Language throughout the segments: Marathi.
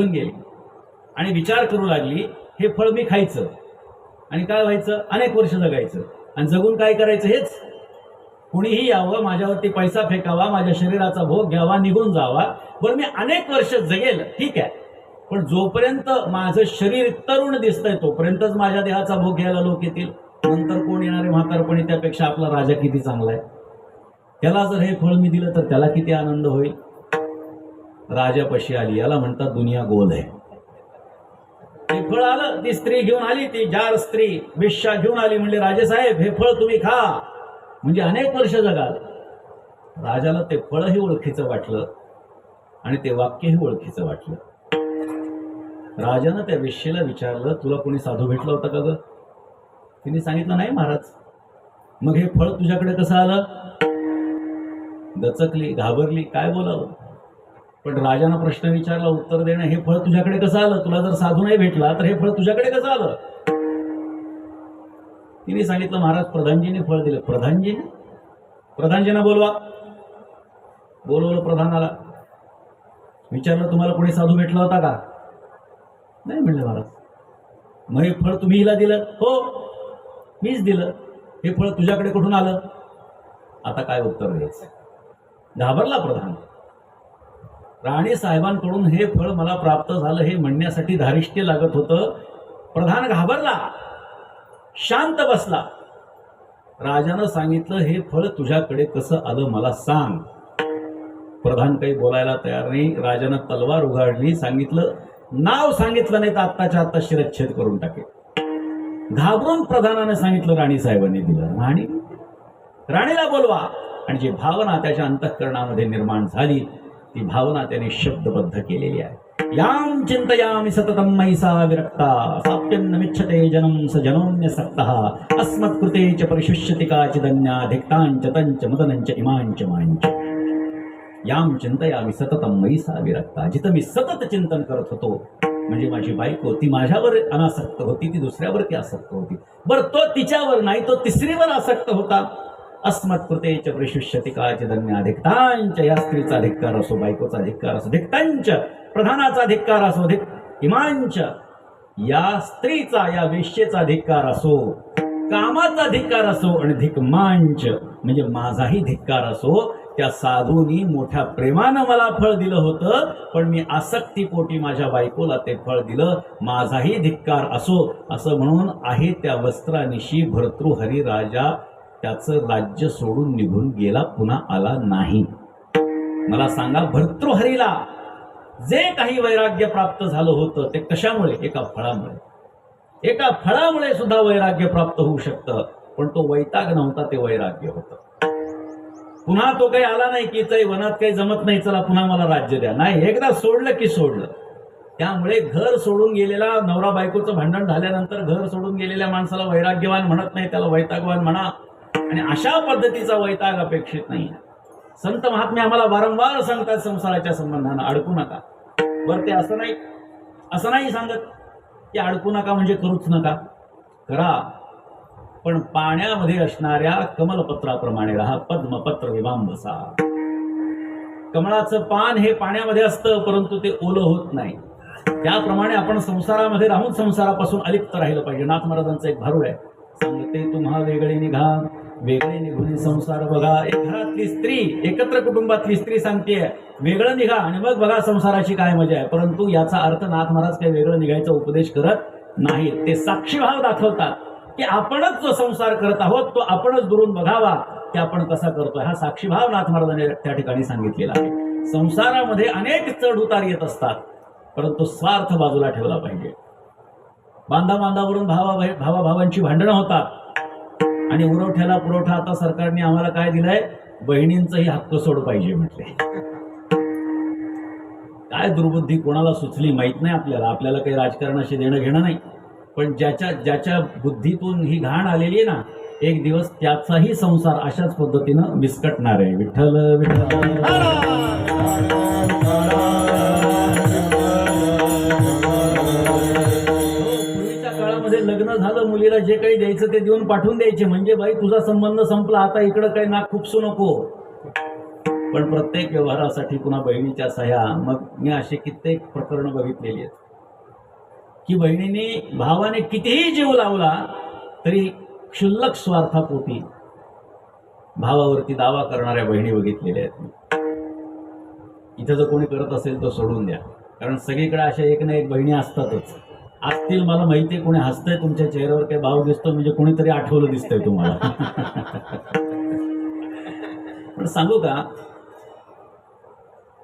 गेली. आणि विचार करू लागली हे फळ मी खायचं. आणि काय व्हायचं? अनेक वर्ष जगायचं. आणि जगून काय करायचं हेच? कुणीही यावं माझ्यावरती पैसा फेकावा माझ्या शरीराचा भोग घ्यावा निघून जावा. बरं मी अनेक वर्ष जगेल ठीक आहे. पण जोपर्यंत माझं शरीर तरुण दिसतंय तोपर्यंतच माझ्या देहाचा भोग घ्यायला लोक येतील. नंतर कोण येणारे म्हातारपणी त्यापेक्षा आपला राजा किती चांगला आहे. त्याला जर हे फळ मी दिलं तर त्याला किती आनंद होईल? राजापाशी आली. याला म्हणतात दुनिया गोल आहे. ते फळ आलं ती स्त्री घेऊन आली ती जार स्त्री विश्वा घेऊन आली म्हणले राजेसाहेब हे फळ तुम्ही खा. म्हणजे अनेक वर्ष जगाल. राजाला ते फळही ओळखीचं वाटलं आणि ते वाक्यही ओळखीचं वाटलं. राजानं त्या वेश्येला विचारलं तुला कोणी साधू भेटला होता का ग? तिने सांगितलं नाही महाराज. मग हे फळ तुझ्याकडे कसं आलं? दचकली घाबरली काय बोलावं? पण राजानं प्रश्न विचारला उत्तर देणं हे फळ तुझ्याकडे कसं आलं? तुला जर साधू नाही भेटला तर हे फळ तुझ्याकडे कसं आलं? तिने सांगितलं महाराज प्रधानजीने फळ दिलं. प्रधानजीने? प्रधानजींना बोलवा. बोलवलं प्रधानाला. विचारलं तुम्हाला कोणी साधू भेटला होता का? नाही म्हणलं महाराज. मग हे फळ तुम्ही हिला दिलं? हो मीच दिलं. हे फळ तुझ्याकडे कुठून आलं? आता काय उत्तर द्यायचं? घाबरला प्रधान. राणे साहेबांकडून हे फळ मला प्राप्त झालं हे म्हणण्यासाठी धारिष्ट्य लागत होतं. प्रधान घाबरला. शांत बसला. राजानं सांगितलं हे फळ तुझ्याकडे कसं आलं मला सांग. प्रधान काही बोलायला तयार नाही. राजानं तलवार उघडली सांगितलं नाव सांगितलं नाही तर आत्ताच्या आत्ता शिरच्छेद करून टाकेल घाबरून प्रधानाने सांगितलं राणी साहेबांनी दिलं. राणी? राणीला बोलवा. आणि जी भावना त्याच्या अंतःकरणामध्ये निर्माण झाली ती भावना त्याने शब्दबद्ध केलेली आहे. याम चिंतयामि सततम मैसा विरक्ता साप्यन्नमिच्छते जनम स जनोन्य सक्तः अस्मत्कृते च परिशुष्यति काचिदन्या धिक्तांच तंच च इमांच मांच याम चिंतयामि सततम मैसा विरक्ता जिथं मी सतत चिंतन करत होतो म्हणजे माझी बायको ती माझ्यावर अनासक्त होती ती दुसऱ्यावरती आसक्त होती. बरं तो तिच्यावर नाही तो तिसरीवर आसक्त होता. अस्मत्कृतेच प्रशिष्यति धन्य धिक्तांच या स्त्रीचा धिक्कार असो बायकोचा धिक्कार असो धिक्तांच प्रधानाचा धिक्कार असो धिक इमांच या स्त्रीचा या वेश्येचा धिक्कार असो कामाचा धिक्कार असो आणि धिकमांच म्हणजे माझाही धिक्कार असो त्या साधूनी मोठ्या प्रेमानं मला फळ दिलं होतं पण मी आसक्तीपोटी माझ्या बायकोला ते फळ दिलं माझाही धिक्कार असो असं म्हणून आहे त्या वस्त्रानिशी भर्तृहरी राजा त्याचं राज्य सोडून निघून गेला पुन्हा आला नाही. मला सांगा भर्तृहरीला जे काही वैराग्य प्राप्त झालं होतं ते कशामुळे? एका फळामुळे. एका फळामुळे सुद्धा वैराग्य प्राप्त होऊ शकतं पण तो वैताग नव्हता ते वैराग्य होतं. पुन्हा तो काही आला नाही की काही वनात काही जमत नाही चला पुन्हा मला राज्य द्या. नाही एकदा सोडलं की सोडलं. त्यामुळे घर सोडून गेलेला नवरा बायकोचं भांडण झाल्यानंतर घर सोडून गेलेल्या माणसाला वैराग्यवान म्हणत नाही त्याला वैतागवान म्हणा. आणि अशा पद्धतीचा वैताग अपेक्षित नाही संत महात्मे आम्हाला वारंवार सांगतात संसाराच्या संबंधानं अडकू नका. बरं ते असं नाही असं नाही सांगत की अडकू नका म्हणजे करूच नका. करा पण पाण्यामध्ये असणाऱ्या कमलपत्राप्रमाणे राहा पद्मपत्र विभांबसा कमळाचं पान हे पाण्यामध्ये असतं परंतु ते ओलं होत नाही. त्याप्रमाणे आपण संसारामध्ये राहून संसारापासून अलिप्त राहिलं पाहिजे. नाथ महाराजांचं एक भारूड आहे. सांगते तुम्हा वेगळे निघा वेगळे निघून संसार बघा. एक घरातली स्त्री एकत्र कुटुंबातली स्त्री सांगते वेगळं निघा आणि मग बघा संसाराची काय मजा आहे. परंतु याचा अर्थ नाथ महाराज काही वेगळं निघायचा उपदेश करत नाही. ते साक्षीभाव दाखवतात की आपणच जो संसार करत आहोत तो आपणच दुरून बघावा की आपण कसा करतोय. हा साक्षीभाव नाथ महाराजांनी त्या ठिकाणी सांगितलेला आहे. संसारामध्ये अनेक चढ उतार येत असतात परंतु स्वार्थ बाजूला ठेवला पाहिजे. बांधा बांधावरून भावा भावा भावांची भांडणं होतात. आणि पुरवठ्याला पुरवठा आता सरकारने आम्हाला काय दिलाय? बहिणींचाही हक्क सोड पाहिजे म्हटले. काय दुर्बुद्धी? कोणाला सुचली माहीत नाही आपल्याला. आपल्याला काही राजकारणाशी देणं घेणं नाही. पण ज्याच्या ज्याच्या बुद्धीतून ही घाण आलेली आहे ना एक दिवस त्याचाही संसार अशाच पद्धतीनं विस्कटणार आहे. विठ्ठल विठ्ठल. जे काही द्यायचं ते देऊन पाठवून द्यायचे. म्हणजे बाई तुझा संबंध संपला आता इकडं काही नाक खुपसू नको. पण प्रत्येक व्यवहारासाठी पुन्हा बहिणीच्या सह्या. मग मी असे कित्येक प्रकरणं बघितलेली आहेत. की बहिणीने भावाने कितीही जीव लावला तरी क्षुल्लक स्वार्थापोटी भावावरती दावा करणाऱ्या बहिणी बघितलेल्या आहेत. मी. इथं जर कोणी करत असेल तर सोडून द्या. कारण सगळीकडे अशा एक ना एक बहिणी असतातच. असतील मला माहिती आहे कोणी हसतंय तुमच्या चेहऱ्यावर काही भाव दिसतो म्हणजे कोणीतरी आठवलं दिसतंय तुम्हाला. पण सांगू का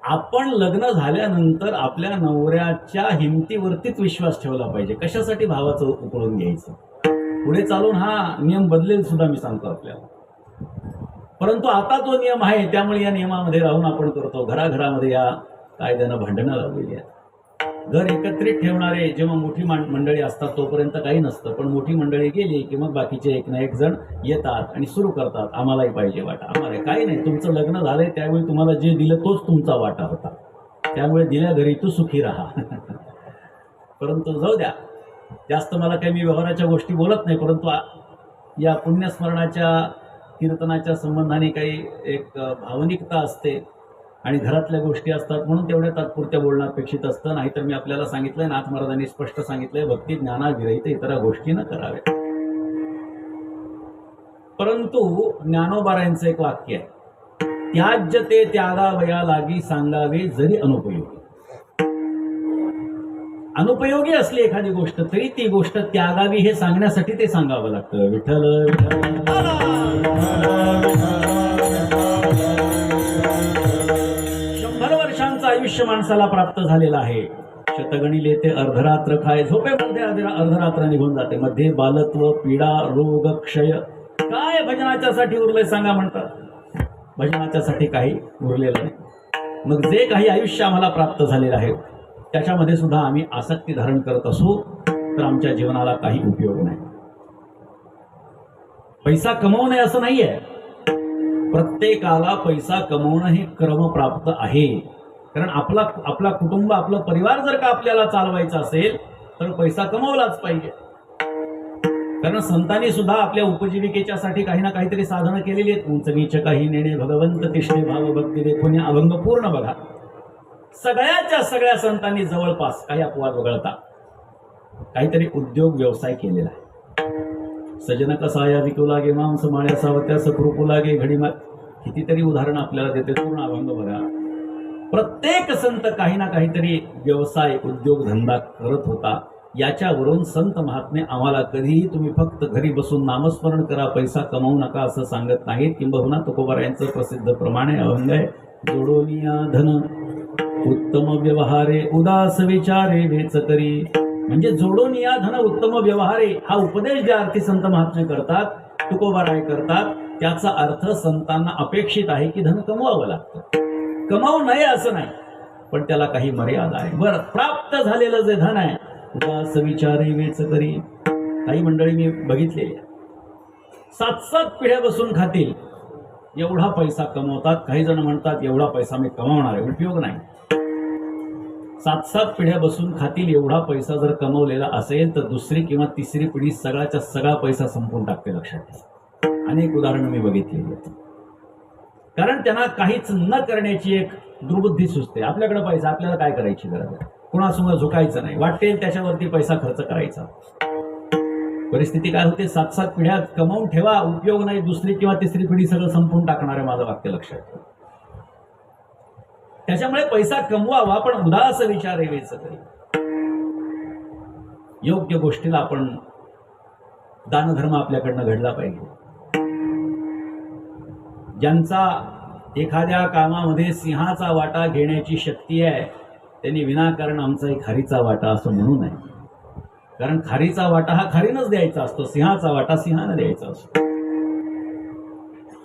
आपण लग्न झाल्यानंतर आपल्या नवऱ्याच्या हिमतीवरतीच विश्वास ठेवला पाहिजे. कशासाठी भावाचं उकळून घ्यायचं? पुढे चालून हा नियम बदलेल सुद्धा मी सांगतो आपल्याला. परंतु आता तो नियम आहे त्यामुळे या नियमामध्ये राहून आपण करतो. घराघरामध्ये या कायद्यानं भांडणं लावलेली आहेत. घर एकत्रित ठेवणारे जेव्हा मोठी मान- मंडळी असतात तोपर्यंत काही नसतं. पण मोठी मंडळी गेली की मग बाकीचे एक ना एक जण येतात आणि सुरू करतात. आम्हालाही पाहिजे वाटा. आम्हाला काही नाही. तुमचं लग्न झालंय त्यावेळी तुम्हाला जे दिलं तोच तुमचा वाटा होता. त्यामुळे दिल्या घरी तू सुखी राहा. परंतु जाऊ द्या. जास्त मला काही मी व्यवहाराच्या गोष्टी बोलत नाही परंतु या पुण्यस्मरणाच्या कीर्तनाच्या संबंधाने काही एक भावनिकता असते. आणि घरातल्या गोष्टी असतात म्हणून तेवढ्या तात्पुरत्या बोलणं अपेक्षित असतं. नाहीतर मी आपल्याला सांगितलंय नाथ महाराजांनी स्पष्ट सांगितलंय भक्ती ज्ञानाविरहित इतर गोष्टी न कराव्या परंतु ज्ञानोबारायांचं एक वाक्य आहे. त्याज्य ते त्यागावया लागी सांगावे जरी अनुपयोगी. अनुपयोगी असली एखादी गोष्ट तरी ती गोष्ट त्यागावी हे सांगण्यासाठी ते सांगावं लागतं. विठ्ठल. आयुष्य माणसाला प्राप्त झालेलं आहे. शतगणिले ते अर्धरात्र खाय. झोपेमध्ये अर्धरात्र निघून जाते. मध्ये बालत्व पीडा रोग क्षय. काय भजनाच्यासाठी उरले सांगा म्हणतात. भजनाच्यासाठी काही उरलेलं नाही. मग जे काही आयुष्य आम्हाला प्राप्त झालेलं आहे त्याच्यामध्ये सुद्धा आम्ही आसक्ती धारण करत असू तर आमच्या जीवनाला काही उपयोग नाही. पैसा कमवू नये असं नाहीये. प्रत्येकाला पैसा कमवणं हे क्रमप्राप्त आहे. कारण आपला आपला कुटुंब आपला परिवार जर का आपल्याला चालवायचा असेल तर पैसा कमवलाच पाहिजे. कारण संतांनी सुद्धा आपल्या उपजीविकेच्यासाठी काही ना काहीतरी साधनं केलेली आहेत. उंच नीच काही नेणे भगवंत तिष्ठे भाव भक्ती देखून अभंग पूर्ण बघा. सगळ्याच्या सगळ्या संतांनी जवळपास काही अपवाद वगळता. काहीतरी उद्योग व्यवसाय केलेला आहे. सजन कसाया विकू लागे मांस माळ्या सावत्या सकृपू लागे घडीमा कितीतरी उदाहरणं आपल्याला देते. पूर्ण अभंग बघा. प्रत्येक संत काही ना काहीतरी व्यवसाय उद्योग धंदा करत होता. याच्यावरून संत महात्मे आम्हाला कधीही तुम्ही फक्त घरी बसून नामस्मरण करा पैसा कमवू नका असं सांगत नाहीत. किंबहुना तुकोबारायांचं प्रसिद्ध प्रमाणे अभंग आहे जोडोनिया धन उत्तम व्यवहारे उदास विचारे वेच करी. म्हणजे जोडोनिया धन उत्तम व्यवहारे हा उपदेश ज्या अर्थी संत महात्मे करतात तुकोबाराय करतात त्याचा अर्थ संतांना अपेक्षित आहे की धन कमवावं लागतं. कमावू नये असं नाही. पण त्याला काही मर्यादा आहे. बर प्राप्त झालेलं जे धन आहे उदास विचारे वेच करी काही मंडळी मी बघितलेली सात सात पिढ्या बसून खातील. एवढा पैसा कमवतात काही जण म्हणतात एवढा पैसा मी कमावणार आहे. उपयोग नाही. सात सात पिढ्या बसून खातील एवढा पैसा जर कमवलेला असेल तर दुसरी किंवा तिसरी पिढी सगळ्याच्या सगळा पैसा संपवून टाकते लक्षात ठेवा. अनेक उदाहरणं मी बघितलेली आहेत. कारण त्यांना काहीच न करण्याची एक दुर्बुद्धी सुचते. आपल्याकडे पैसा आपल्याला काय करायची गरज आहे? कोणासमोर झुकायचं नाही. वाटेल त्याच्यावरती पैसा खर्च करायचा. परिस्थिती काय होते? सात सात पिढ्या कमावून ठेवा उपयोग नाही. दुसरी किंवा तिसरी पिढी सगळं संपवून टाकणार माझं वाक्य लक्षात त्याच्यामुळे पैसा कमवावा पण उदास विचार वेच तरी योग्य गोष्टीला आपण दानधर्म आपल्याकडनं घडला पाहिजे. ज्यांचा एखाद्या कामामध्ये सिंहाचा वाटा घेण्याची शक्ती आहे त्यांनी विनाकारण आमचा एक खारीचा वाटा असं म्हणू नये. कारण खारीचा वाटा हा खारीनच द्यायचा असतो सिंहाचा वाटा सिंहानं द्यायचा असतो.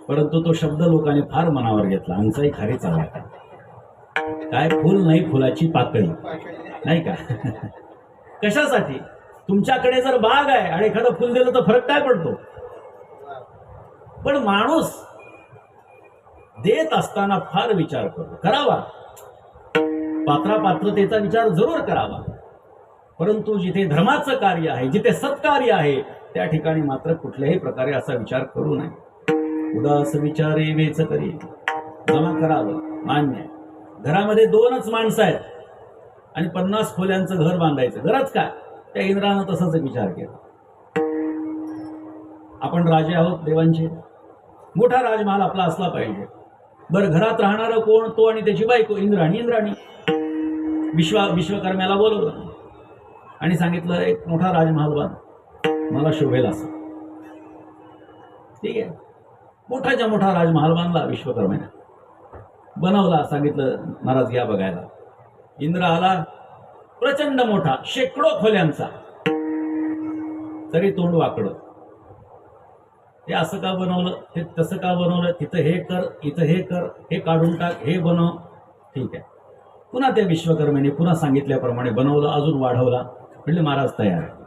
परंतु तो शब्द लोकांनी फार मनावर घेतला आमचाही खारीचा वाटा. काय फुल नाही फुलाची पाकळी नाही का? कशासाठी? तुमच्याकडे जर बाग आहे आणि एखादं फुल दिलं तर फरक काय पडतो? पण माणूस देत असताना फार विचार करतो करावा. पात्रापात्रतेचा विचार जरूर करावा. परंतु जिथे धर्माचं कार्य आहे जिथे सत्कार्य आहे त्या ठिकाणी मात्र कुठल्याही प्रकारे असा विचार करू नये. उदास विचारे वेच करी. जमा करावं मान्य. घरामध्ये दोनच माणसं आहेत. आणि पन्नास खोल्यांचं घर बांधायचं. घरच काय? त्या इंद्रानं तसाच विचार केला. आपण राजे आहोत देवांचे. मोठा राजमहाल आपला असला पाहिजे. बरं घरात राहणारं कोण? तो आणि त्याची बायको इंद्राणी. इंद्राणी. विश्वा विश्वकर्म्याला बोलवलं. आणि सांगितलं एक मोठा राजमहाल बांध. मला शोभेल असं. ठीक आहे. मोठाच्या मोठा राजमहाल बांधला विश्वकर्म्याने. बनवला सांगितलं महाराज या बघायला. इंद्र आला. प्रचंड मोठा शेकडो खोल्यांचा. तरी तोंड वाकडं. हे असं का बनवलं? ते तसं का बनवलं? तिथं हे कर इथं हे कर हे काढून टाक हे बनव. ठीक आहे. पुन्हा त्या विश्वकर्म्याने पुन्हा सांगितल्याप्रमाणे बनवलं अजून वाढवला. म्हणजे महाराज तयार आहे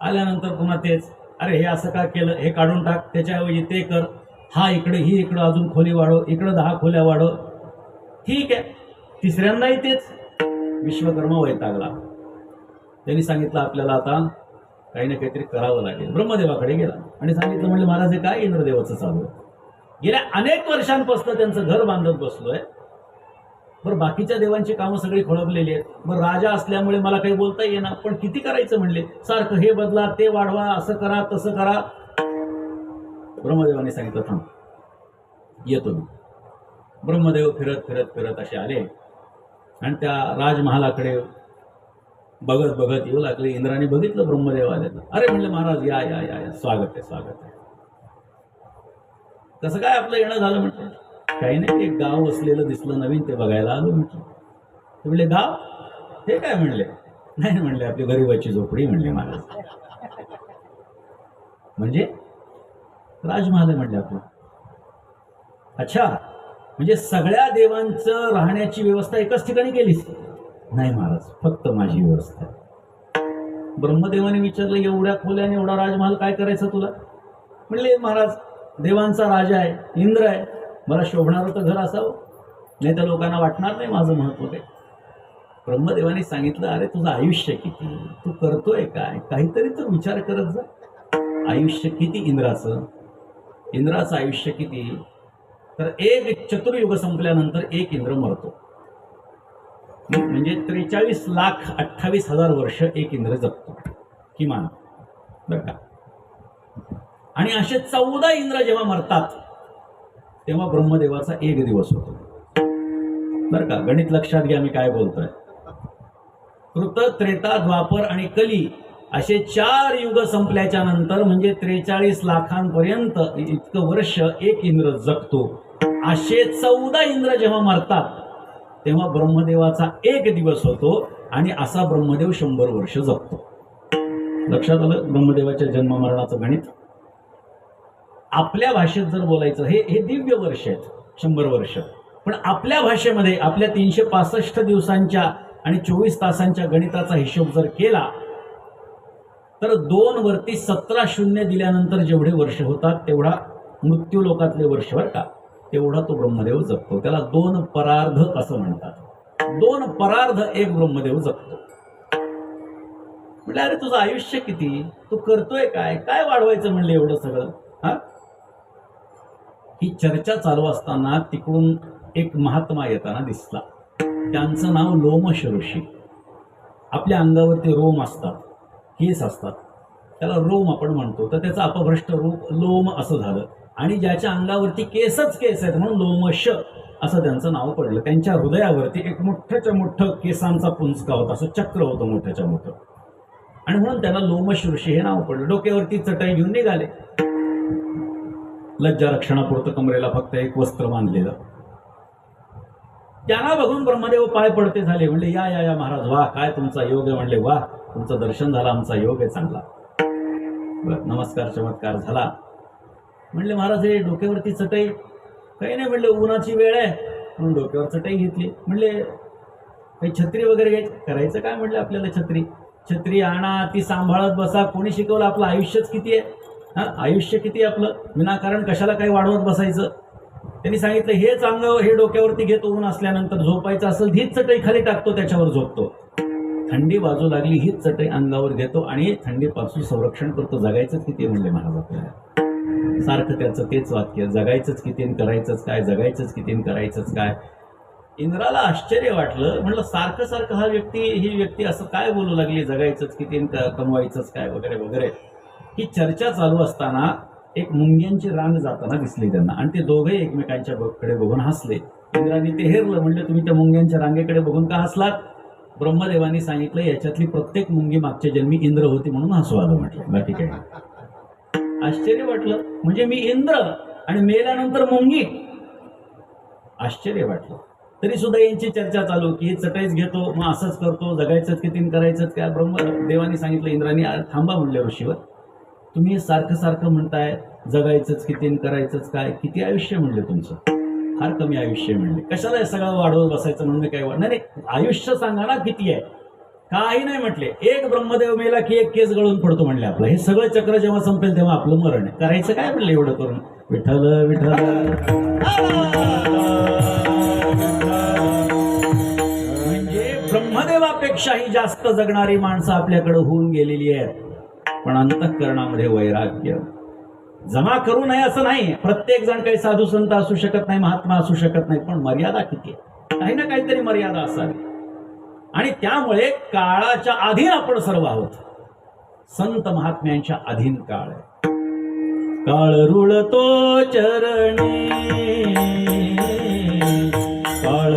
आल्यानंतर पुन्हा तेच अरे हे असं का केलं? हे काढून टाक त्याच्याऐवजी ते कर. हा इकडे ही इकडं अजून खोली वाढव. इकडं दहा खोल्या वाढव. ठीक आहे. तिसऱ्यांदाही तेच. विश्वकर्मा वैतागला. त्यांनी सांगितलं आपल्याला आता काही ना काहीतरी करावं लागेल. ब्रह्मदेवाकडे गेला आणि सांगितलं म्हणजे महाराज हे काय इंद्रदेवाचं चालू आहे? गेल्या अनेक वर्षांपासून त्यांचं घर बांधत बसलोय. बरं बाकीच्या देवांची कामं सगळी खोळपलेली आहेत. बरं राजा असल्यामुळे मला काही बोलता येणार पण किती करायचं म्हणले? सारखं हे बदला ते वाढवा असं करा तसं करा. ब्रह्मदेवाने सांगितलं थांब येतो मी. ब्रह्मदेव फिरत फिरत फिरत असे आले. आणि त्या राजमहालाकडे बघत बघत येऊ लागले. इंद्राने बघितलं ब्रह्मदेवाले अरे म्हणले महाराज या या या या. स्वागत आहे स्वागत आहे. कसं काय आपलं येणं झालं म्हटलं? काही नाही एक गाव असलेलं दिसलं नवीन ते बघायला आलो म्हटलं. ते म्हणले गाव हे काय म्हणले? नाही म्हणले आपली गरीबाची झोपडी म्हणले महाराज. म्हणजे? राजमहाल आहे म्हणले आपलं. अच्छा म्हणजे सगळ्या देवांचं राहण्याची व्यवस्था एकाच ठिकाणी केलीस? नाही महाराज फक्त माझी व्यवस्था. आहे. ब्रह्मदेवाने विचारलं एवढ्या खोल्याने एवढा राजमहाल काय करायचं तुला? म्हणले महाराज देवांचा राजा आहे इंद्र आहे. मला शोभणारं तर घर असावं. नाही तर लोकांना वाटणार नाही माझं महत्त्व काय ब्रह्मदेवाने सांगितलं अरे तुझं आयुष्य किती? तू करतोय काय? काहीतरी तर विचार करत जा. आयुष्य किती इंद्राचं? इंद्राचं आयुष्य किती? तर एक चतुर्युग संपल्यानंतर एक इंद्र मरतो. म्हणजे त्रेचाळीस लाख अठ्ठावीस हजार वर्ष एक इंद्र जगतो किमान. बरं का? आणि असे चौदा इंद्र जेव्हा मरतात तेव्हा ब्रह्मदेवाचा एक दिवस होतो. बरं का? गणित लक्षात घ्या मी काय बोलतोय. कृत त्रेता द्वापर आणि कली असे चार युग संपल्याच्या नंतर म्हणजे त्रेचाळीस लाखांपर्यंत इतकं वर्ष एक इंद्र जगतो. असे चौदा इंद्र जेव्हा मरतात तेव्हा ब्रह्मदेवाचा एक दिवस होतो आणि असा ब्रह्मदेव शंभर वर्ष जगतो लक्षात आलं? ब्रह्मदेवाच्या जन्ममरणाचं गणित? आपल्या भाषेत जर बोलायचं हे हे दिव्य वर्ष आहेत शंभर वर्ष. पण आपल्या भाषेमध्ये आपल्या तीनशे पासष्ट दिवसांच्या आणि चोवीस तासांच्या गणिताचा हिशोब जर केला तर दोन वरती सतरा शून्य दिल्यानंतर जेवढे वर्ष होतात तेवढा मृत्यू लोकातले वर्ष का. तेवढा तो ब्रह्मदेव जगतो त्याला दोन परार्ध असं म्हणतात. दोन परार्ध एक ब्रह्मदेव जगतो म्हटलं अरे तुझं आयुष्य किती? तू करतोय काय? काय वाढवायचं? म्हणलं एवढं सगळं. हा? ही चर्चा चालू असताना तिकडून एक महात्मा येताना दिसला. त्यांचं नाव लोमश ऋषी आपल्या अंगावरती रोम असतात. केस असतात. त्याला रोम आपण म्हणतो. तर त्याचं अपभ्रष्ट रूप लोम असं झालं. आणि ज्याच्या अंगावरती केसच केस आहेत म्हणून लोमश असं त्यांचं नाव पडलं. त्यांच्या हृदयावरती एक मोठ्याच्या मोठं केसांचा पुंजका होता. असं चक्र होतं मोठ्याच्या मोठं. आणि म्हणून त्यांना लोमश ऋषी हे नाव पडलं. डोक्यावरती चटई घेऊन निघाले. लज्जा रक्षणापुरतं कमरेला फक्त एक वस्त्र बांधलेलं. त्यांना बघून ब्रह्मदेव पाय पडते झाले. म्हणले या या या महाराज वा काय तुमचा योग आहे? म्हणले वा तुमचं दर्शन झालं आमचा योग आहे चांगला. नमस्कार चमत्कार झाला. म्हणले महाराज हे डोक्यावरती चटई. काही नाही म्हणले उन्हाची वेळ आहे. म्हणून डोक्यावर चटई घेतली. म्हणले काही छत्री वगैरे घ्यायची करायचं काय? म्हणलं आपल्याला छत्री. छत्री आणा ती सांभाळत बसा. कोणी शिकवलं आपलं आयुष्यच किती आहे? हा आयुष्य किती आहे आपलं? विनाकारण कशाला काही वाढवत बसायचं? त्यांनी सांगितलं हेच अंग हे डोक्यावरती घेतो ऊन असल्यानंतर झोपायचं असेल हीच चटई खाली टाकतो त्याच्यावर झोपतो. थंडी बाजू लागली हीच चटई अंगावर घेतो आणि थंडीपासून संरक्षण करतो. जगायचंच किती म्हणले महाराज आपल्याला. सारखं त्याचं तेच वाक्य जगायचंच किती करायचंच काय जगायचंच किती करायचंच काय. इंद्राला आश्चर्य वाटलं म्हणलं सारखं सारखं हा व्यक्ती ही व्यक्ती असं काय बोलू लागली जगायचंच किती कमवायचंच काय वगैरे वगैरे. ही चर्चा चालू असताना एक मुंग्यांची रांग जाताना दिसली त्यांना आणि ते दोघे एकमेकांच्या कडे बघून हसले. इंद्राने ते हेरलं म्हणलं तुम्ही त्या मुंग्यांच्या रांगेकडे बघून का हसलात? ब्रह्मदेवाने सांगितलं याच्यातली प्रत्येक मुंगी मागच्या जन्मी इंद्र होती म्हणून हसू आलं म्हटलं. ठीक आहे आश्चर्य वाटलं. म्हणजे मी इंद्र आणि मेल्यानंतर मुंगी. आश्चर्य वाटलं. तरी सुद्धा यांची चर्चा चालू की हे चटाईच घेतो मग असंच करतो जगायचंच किती तीन करायचंच काय ब्रह्म देवानी सांगितलं इंद्राने थांबा म्हणले ऋषीवर. तुम्ही सारखं सारखं म्हणताय जगायचंच की तीन करायचंच काय? किती आयुष्य म्हणले तुमचं? फार कमी आयुष्य म्हणले. कशाला हे सगळं वाढवत बसायचं? म्हणून काय वाढ नाही, आयुष्य सांगा ना किती आहे. काही नाही म्हटले. एक ब्रह्मदेव मेला की एक केस गळून पडतो म्हणले आपलं. हे सगळं चक्र जेव्हा संपेल तेव्हा आपलं मरण आहे. करायचं काय म्हणलं एवढं करून? विठ्ठल विठ्ठल. म्हणजे ब्रह्मदेवापेक्षाही जास्त जगणारी माणसं आपल्याकडे होऊन गेलेली आहेत. पण अंतःकरणामध्ये वैराग्य. जमा करू नये असं नाही. प्रत्येक जण काही साधू संत असू शकत नाही महात्मा असू शकत नाही पण मर्यादा किती आहे? काही ना काहीतरी मर्यादा असावी. आणि त्यामुळे काळाच्या अधीन आपण सर्व आहोत. संत महात्म्यांच्या अधीन काळ आहे. काळ रुळतो चरणी. काळ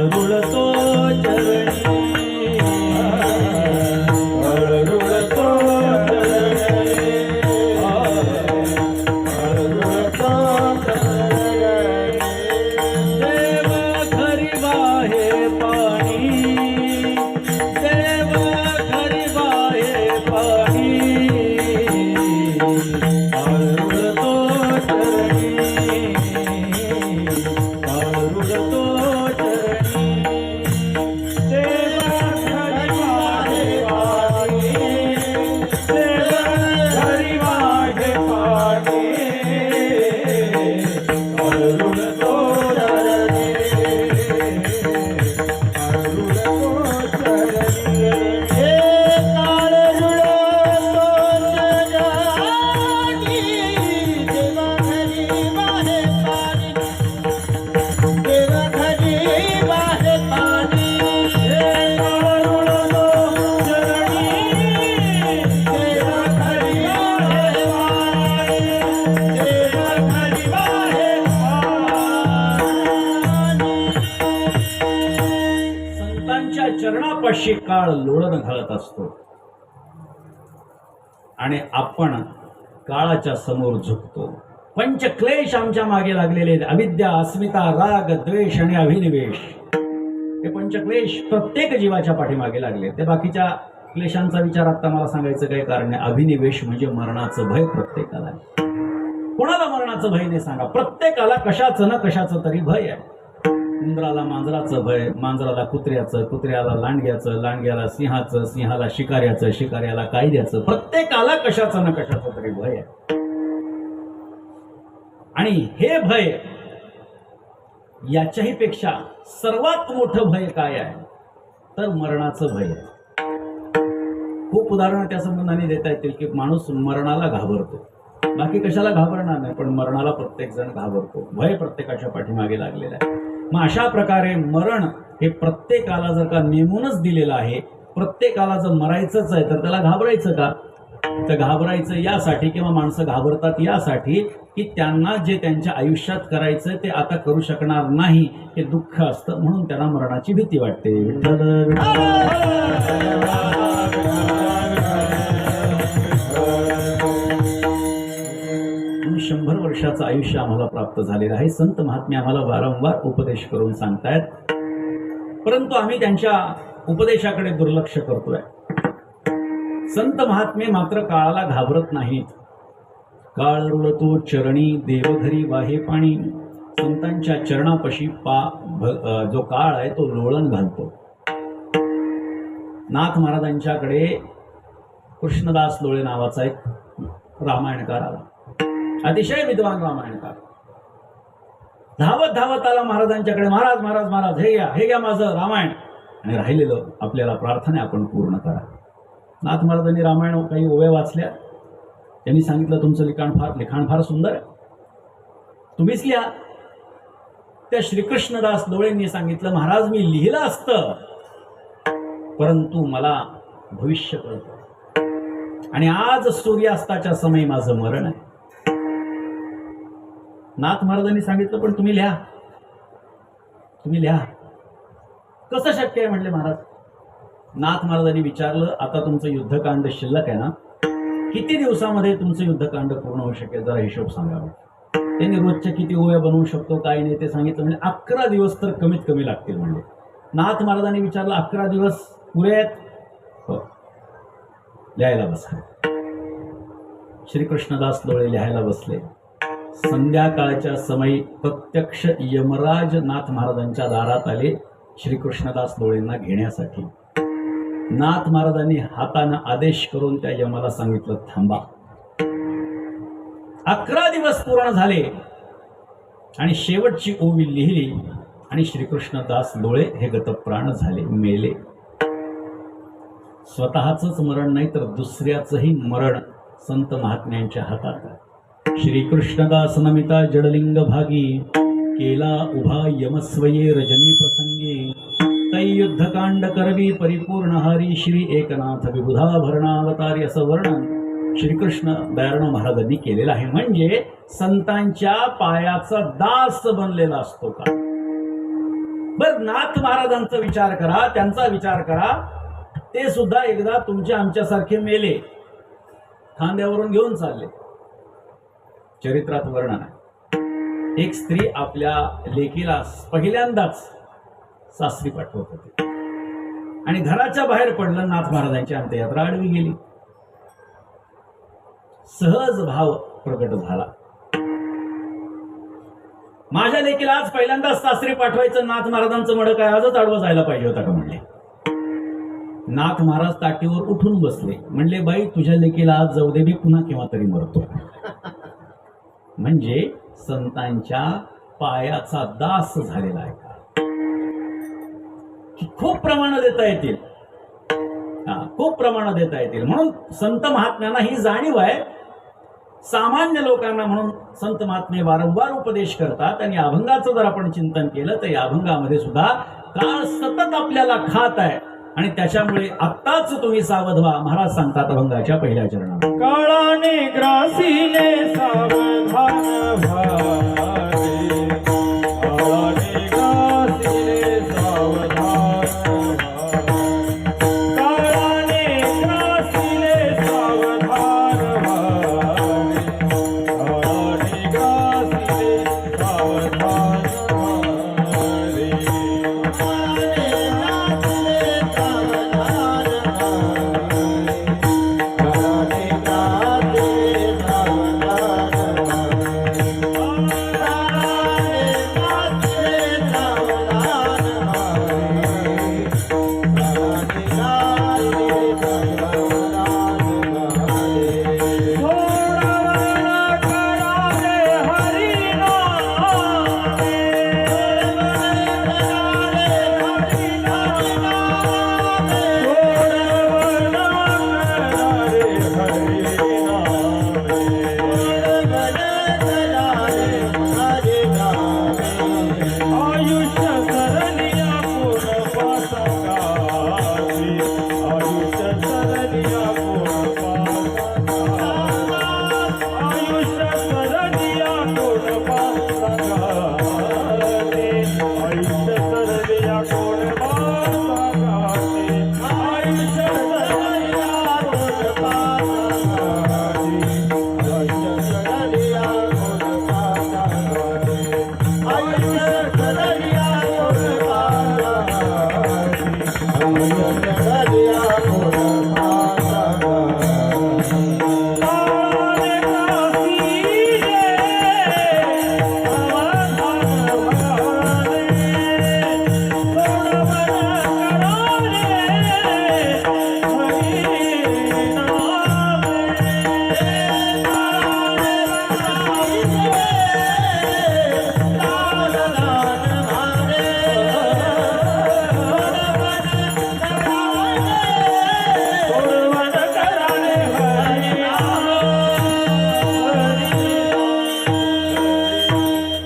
काळ लोळण घालत असतो. आणि आपण काळाच्या समोर झुकतो. पंचक्लेश आमच्या मागे लागलेले आहेत. अविद्या अस्मिता राग द्वेष आणि अभिनिवेश. हे पंचक्लेश प्रत्येक जीवाच्या पाठीमागे लागले ते बाकीच्या क्लेशांचा विचार आता मला सांगायचं काही कारण नाही. अभिनिवेश म्हणजे मरणाचं भय प्रत्येकाला आहे. कोणाला मरणाचं भय नाही सांगा? प्रत्येकाला कशाचं ना कशाचं तरी भय आहे. उंदराला मांजराचं भय मांजराला कुत्र्याचं कुत्र्याला लांडग्याचं लांडग्याला सिंहाचं सिंहाला शिकाऱ्याचं शिकाऱ्याला कायद्याचं. प्रत्येकाला कशाचं ना कशाचं तरी भय आहे. आणि हे भय याच्याही पेक्षा सर्वात मोठं भय काय आहे? तर मरणाचं भय आहे. खूप उदाहरणं त्या संबंधाने देता येतील की माणूस मरणाला घाबरतो. बाकी कशाला घाबरणार नाही पण मरणाला प्रत्येक जण घाबरतो. भय प्रत्येकाच्या पाठीमागे लागलेला आहे. मग अशा प्रकारे मरण हे प्रत्येकाला जर का नेमूनच दिलेलं आहे प्रत्येकाला जर मरायचंच आहे तर त्याला घाबरायचं का? तर घाबरायचं यासाठी किंवा माणसं घाबरतात यासाठी की त्यांना जे त्यांच्या आयुष्यात करायचं ते आता करू शकणार नाही हे दुःख असतं म्हणून त्यांना मरणाची भीती वाटते. वर्षाचं आयुष्य आम्हाला प्राप्त झालेलं आहे. संत महात्मे आम्हाला वारंवार उपदेश करून सांगतायत. परंतु आम्ही त्यांच्या उपदेशाकडे दुर्लक्ष करतोय. संत महात्मे मात्र काळाला घाबरत नाहीत. काळ रुळतो चरणी देवघरी वाहे पाणी संतांच्या चरणापाशी पा जो काळ आहे तो लोळण घालतो. नाथ महाराजांच्याकडे कृष्णदास लोळे नावाचा एक रामायणकार आला. अतिशय विद्वान रामायणकार धावत धावत आला महाराजांच्याकडे महाराज महाराज महाराज हे घ्या हे घ्या माझं रामायण. आणि राहिलेलं आपल्याला प्रार्थना आपण पूर्ण करा. नाथ महाराजांनी रामायण काही ओव्या वाचल्या. त्यांनी सांगितलं तुमचं लिखाण फार लिखाण फार सुंदर आहे. तुम्हीच लिहा. त्या श्रीकृष्णदास डोळेंनी सांगितलं महाराज मी लिहिलं असतं परंतु मला भविष्य कळतं. आणि आज सूर्यास्ताच्या समय माझं मरण आहे. नाथ महाराजांनी सांगितलं पण तुम्ही लिहा. तुम्ही लिहा. कसं शक्य आहे? म्हटले महाराज. नाथ महाराजांनी विचारलं आता तुमचं युद्धकांड शिल्लक आहे ना? किती दिवसामध्ये तुमचं युद्धकांड पूर्ण होऊ शकेल? जरा हिशोब सांगावा त्यांनी रोजच्या किती ओव्या बनवू शकतो काय नाही ते सांगितलं. म्हणजे अकरा दिवस तर कमीत कमी लागतील म्हणजे नाथ महाराजांनी विचारलं अकरा दिवस पुरे आहेत? हो. लिहायला बसा. श्रीकृष्णदास डोळे लिहायला बसले. संध्याकाळच्या समयी प्रत्यक्ष यमराज नाथ महाराजांच्या दारात आले श्रीकृष्णदास डोळेंना घेण्यासाठी. नाथ महाराजांनी हातानं आदेश करून त्या यमाला सांगितलं थांबा. अकरा दिवस पूर्ण झाले आणि शेवटची ओवी लिहिली आणि श्रीकृष्णदास डोळे हे गतप्राण झाले मेले. स्वतःच मरण नाही तर दुसऱ्याचंही मरण संत महात्म्यांच्या हातात आहे. श्रीकृष्णदास नमिता जडलिंग भागी केला उभा यमस्वये रजनी प्रसंगी तै युद्धकांड करवी परिपूर्ण हरी श्री एकनाथ विबुधा भरणावतारी असं वर्णन श्रीकृष्ण दयार्ण महाराजांनी केलेलं आहे. म्हणजे संतांच्या पायाचा दास बनलेला असतो का? बर नाथ महाराजांचा विचार करा त्यांचा विचार करा. ते सुद्धा एकदा तुमच्या आमच्यासारखे मेले. खांद्यावरून घेऊन चालले. चरित्रात वर्णन आहे. एक स्त्री आपल्या लेकीला पहिल्यांदाच सासरी पाठवत होती. आणि घराच्या बाहेर पडलं नाथ महाराजांची अंत्ययात्रा आडवी गेली. सहज भाव प्रकट झाला. माझ्या लेकीला आज पहिल्यांदाच सासरी पाठवायचं नाथ महाराजांचं मडक काय आजच आडवं जायला पाहिजे होता का म्हणले? नाथ महाराज ताटीवर उठून बसले. म्हणले बाई तुझ्या लेकीला आज जाऊ दे मी पुन्हा केव्हा तरी मरतो. म्हणजे संतांच्या पायाचा दास झालेला आहे का? खूप प्रमाण देता येतील. हा खूप प्रमाण देता येतील. म्हणून संत महात्म्यांना ही जाणीव आहे. सामान्य लोकांना म्हणून संत महात्मे वारंवार उपदेश करतात आणि अभंगाचं जर आपण चिंतन केलं तर या अभंगामध्ये सुद्धा काळ सतत आपल्याला खात आहे. आणि त्याच्यामुळे आत्ताच तुम्ही सावध व्हा. महाराज सांगतात अभंगाच्या पहिल्या चरणात काळाने ग्रासीने सावधान